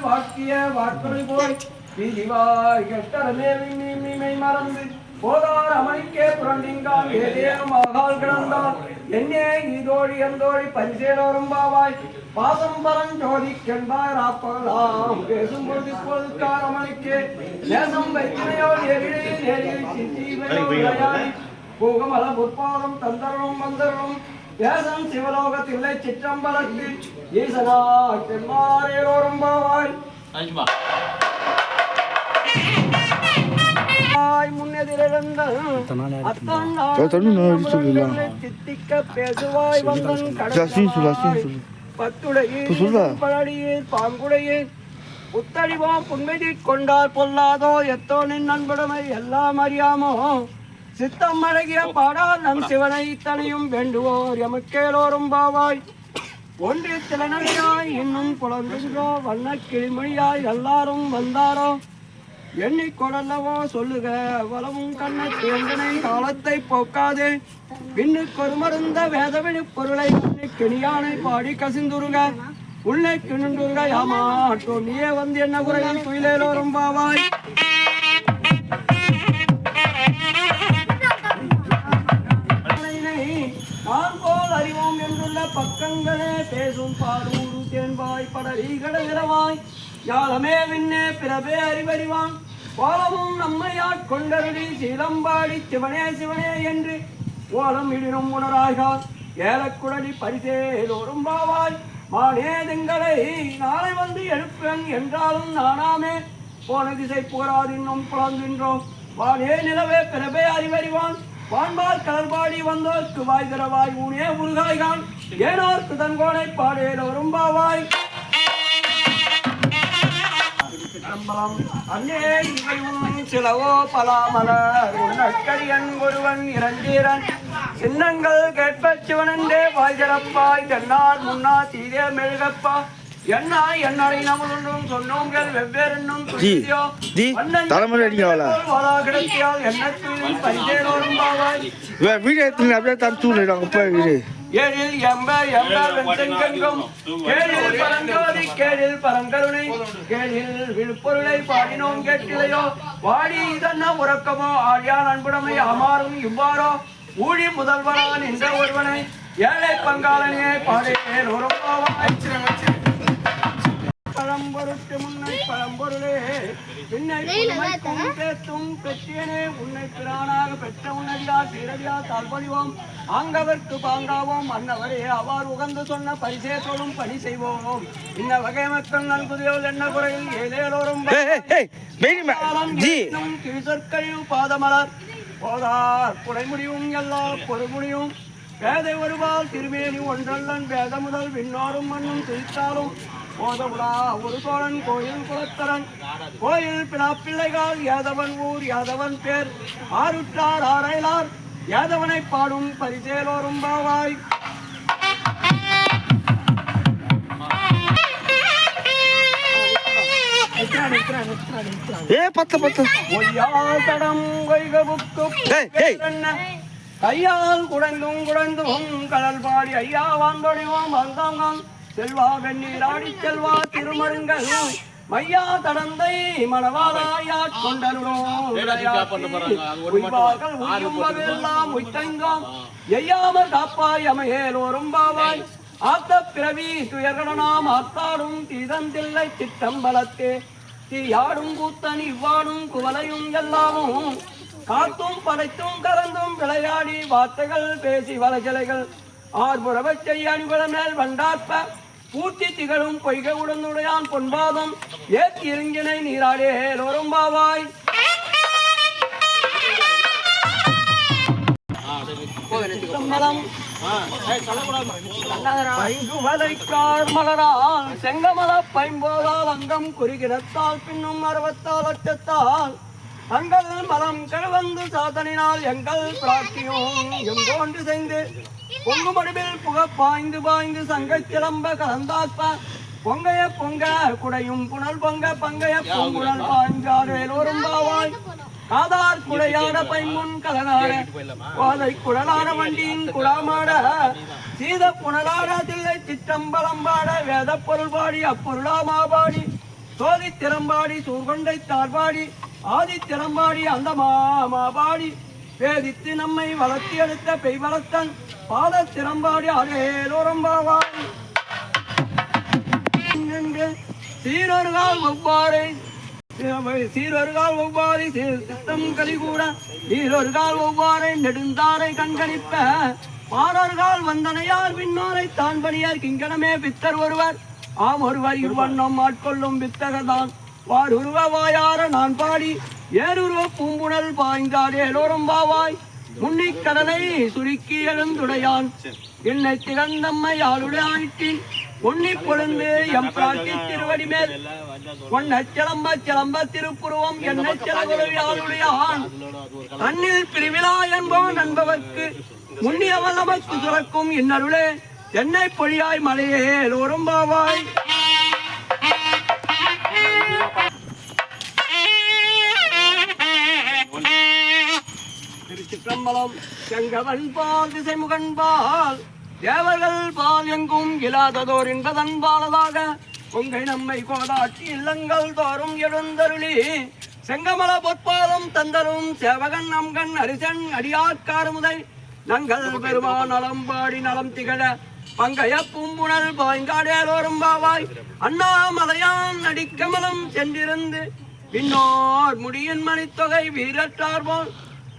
வாக்கிய வாக்குறை போய் வீதிவாய் கெட்டடமே விண்ணி மறந்து போதார் அமைக்கே புரண்டிங்கால் ஏதேனும் ஆகால் கிடந்தால் என்னே இதோடி எந்தோடி பரிசேலோரும் பாவாய். பாசம் பரஞ்சோதி கென்பாய் ராப்பகலாம் பேசும் பொழுது இப்பொழுதுக்கார் அமளிக்கே. நேசம் வைத்தினையோ நெறியில் சித்தி விளையாடி. பூகமல பொற்பாதம் தந்தரும் வந்தரும் தேசம் சிவலோகத்தில்லை சிற்றம்பலத்தில் ஈசனா தென்மாரேரோரும் பாவாய் ஆய் முன்னெதிரிழந்த அத்தன் தண்ணி நான் எடுத்து சொல்லலாம். தித்திக்க பேசுவாய் வந்தன் ஜாஸ்தின்னு சொல்லு, ஜாஸ்தின்னு சொல்லு. பத்துடையே இப்ப சொல்லு. பழடியே பாங்குடையே புத்தடிவோ புன்மைதி கொண்டார் பொல்லாதோ எத்தோனின் நண்புடைமை எல்லாம் அறியாமோ சித்தம் அழகிய பாடால் நம் சிவனை இத்தனையும் வேண்டுவோர் எமக்கேலோரும் பாவாய். ஒன்று திறனடியாய் இன்னும் புலங்குகிறோ வண்ண கிளிமொழியாய் எல்லாரும் வந்தாரோ? எண்ணிக்கொடல்லவோ சொல்லுக வளமும் கண்ண தேந்தனை காலத்தை போக்காதே. விண்ணுக்கொரு மருந்த வேதவெளி பொருளை கிணியானை பாடி கசிந்துருக. உள்ளே கிணுண்டுருக யாமாட்டோ நீயே வந்து என்ன குறையில் துயிலேலோரும் பாவாய். பக்கங்களே பாடூரு தேன்பாய் படலீகட இரவாய் யாழமே விண்ணே பிறவே அறிவறிவான். கோலமும் நம்மை கொண்டருளி சீலம்பாடி சிவனே சிவனே என்று ஓலம் இடினும் உணராகால் ஏலக்குடலி பரிசேலோரும் பாவாய் மானே திங்களை நாளை வந்து எழுப்பேன் என்றாலும் நானாமே. போன திசை போராது இன்னும் புலந்தின்றோம் வானே நிலவே பிறவே அறிவறிவான். வான்பால் கலர்பாடி வந்தோர்க்கு வாய் தரவாய் ஊனே முருகாய்கான் ஏனோர்க்கு தன்கோனை பாடேலோரும் பாவாய் அம்பலம் அன்னே இவை உன் சிலவோ பலாமலர். உன்னக்கரியன் ஒருவன் இறந்தீரன். சின்னங்கள் கேட்பச் சிவனென்றே வாய் திறப்பாய் தென்னார் முன்னா தீரே மெழுகப்பா. வீடியோ எடுத்து அப்படியே தடுத்து விடுறாங்க போய் வீடு. ஏழில் எம்ப எம்ப வெண்செங்கெங்கும் கேழில் பரங்கோதி கேழில் பரங்கருணை கேழில் விழுப்பொருளை பாடினோம் கேட்டிலையோ வாடி இதென்ன உறக்கமோ? ஆழியான் அன்புடைமை அமாறும் இவ்வாறோ? ஊழி முதல்வனான் என்ற ஒருவனை ஏழை பங்காளனே பாடேன். ஒரு பழம்பொருட்டு முன்னை பழம்பொருளே. பின்னை பேத்தும் பெற்றியனே உன்னை பிரானாக பெற்ற உன்னடியா சீரடியா தாழ்வழிவோம். ஆங்கவர்க்கு பாங்காவோம். அன்னவரே அவர் உகந்து சொன்ன பரிசே தொழும் பணி செய்வோம். இன்ன வகை மக்கள் நல்குதியோல் என்ன குறையில்? ஏதேலோரும் ஏய், ஏய், ஏய், வெயிட் மே- ஜி. கிழிசற்கழிவு பாதமலர். போதார் புடைமுடியும் எல்லா பொறுமுடியும் வேதை வருவால் திருமேனி ஒன்றல்லன் வேத முதல் விண்ணோரும் மண்ணும் சிரித்தாலும் போதவுடா ஒரு சோழன் கோயில் குலத்தரன். கோயில் பிள்ளைகள் யாதவன் ஊர் யாதவன் பேர். ஆருற்றார் ஆரைலார் யாதவனை பாடும் பரிசேலோரும் பாவாய். ஏ பத்து பத்து. ஒய்யால் தடம் கையால் குடைந்தும் குடைந்தும் கடல் பாடி ஐயா வாந்தொழிவோம் வந்தாங்காம் செல்வா வெந்நீராடி செல்வா திருமருங்கள் மையா தடந்தை உய்வார்கள் உய்யும்பதெல்லாம் உய்த்தைந்தோம் எய்யாமற் காப்பாய் அமையேலோரும் பாவாய். ஆத்த பிறவி துயர்களாம் ஆத்தாடும் தீதந்தில்லை சிற்றம்பலத்தே தீயாடும் கூத்தன் இவ்வாடும் குவலையும் எல்லாமும். காத்தும் படைத்தும் கலந்தும் விளையாடி வார்த்தைகள் பேசி வலைஜலைகள் ஆர்புறவச் செய்ய அணிபுற மேல் வண்டாற்ப பூத்தி திகழும் பொய்கை உடனுடையான் பொன்பாதம். ஏத்தி இருங்கினை நீராடே லோரம்பாவாய் மலரால் செங்கமல பைம்போதால் அங்கம் குறுகிடத்தால் பின்னும் அறுபத்தால் அச்சத்தால் தங்கள் மலம் கிழவந்து சாதனினால் எங்கள் பிரார்த்தியும் எங்கோன்று செய்து பொங்கு மடுவில் புக பாய்ந்து பாய்ந்து சங்கச் சிலம்ப கலந்தாற்ப பொங்கைய பொங்க குடையும் புனல் பொங்க பங்கைய பொங்குழல் பாய்ஞ்சாடு எல்லோரும் பாவாய். காதார் குடையாட பைமுன் கலனாட கோதை குடலான வண்டியின் குடாமாட சீத புனலாட தில்லை சிற்றம்பலம் பாட வேத பொருள் பாடி அப்பொருளாமா பாடி சோதி திறம்பாடி சூர்கொண்டை தார்பாடி ஆதி திறம்பாடி அந்த மாமாபாடி வேதித்து நம்மை வளர்த்தி எடுத்த பெய் வளர்த்தன் பாத திறம்பாடி அடேலோரம்பாவாய் சீரொருகால் ஒவ்வாறு சீரொருகால் ஒவ்வாறு சித்தம் கலிகூட நீரொருகால் ஒவ்வாறு நெடுந்தாரை கண்களிப்ப மாறொருகால் வந்தனையார் விண்ணோரை தான் பணியார் கிங்கனமே பித்தர் ஒருவர். ஆம் ஒருவர் இருவண்ணம் ஆட்கொள்ளும் வித்தகதான். வார் உருவ வாயார நான் பாடி ஏருருவ பூம்புணல் பாய்ந்தார் ஏலோரம் பாவாய் முன்னிக் கடலை சுருக்கி எழுந்துடையான். என்னை திறந்தம்மை ஆளுடையாயிட்டின் உன்னி பொழுந்து எம் பிராட்டி திருவடி மேல். உன்னை சிலம்ப சிலம்ப திருப்புருவம் என்னை சிலகுலவி ஆளுடையான். தன்னில் பிரிவிழா என்பவன் நண்பவர்க்கு முன்னியவன் நமக்கு சுரக்கும் இன்னருளே. என்னை பொழியாய் மலையே பாவாய் திருச்சிற்றம்பலம் செங்கவன் பால் திசைமுகன் பால் தேவர்கள் பால் எங்கும் இல்லாததோர் என்பதன் பாலதாக கொங்கை நம்மை கோதாட்டி இல்லங்கள் தோறும் எழுந்தருளி செங்கமல பொற்பாதம் தந்தரும் சேவகன் நம்கண் அரிசன் அடியாட்காரமுதை நங்கள் பெருமான் நலம் பாடி நலம் திகழ பங்கைய பூம்புணல் பாய்ங்காடேலோரும் பாவாய் அண்ணாமலையான் அடிக்கமலம் சென்றிருந்து பின்னோர் முடியின் மணித்தொகை வீரற்றார்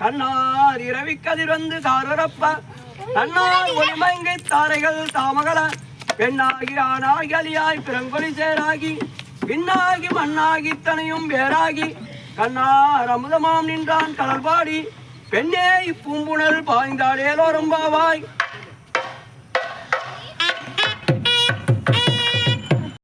கண்ணார் இரவி கதிர் வந்து சாரப்ப தன்னார் ஒளிமங்கை தாரைகள் தாமகல பெண்ணாகி ஆணாகி அலியாய் பிறங்கொலி சேராகி. பின்னாகி மண்ணாகி தனையும் வேறாகி. கண்ணார் அமுதமாம் நின்றான் கடல்பாடி பெண்ணே இப்பூம்புணல் பாய்ந்தாடேலோரும் பாவாய்.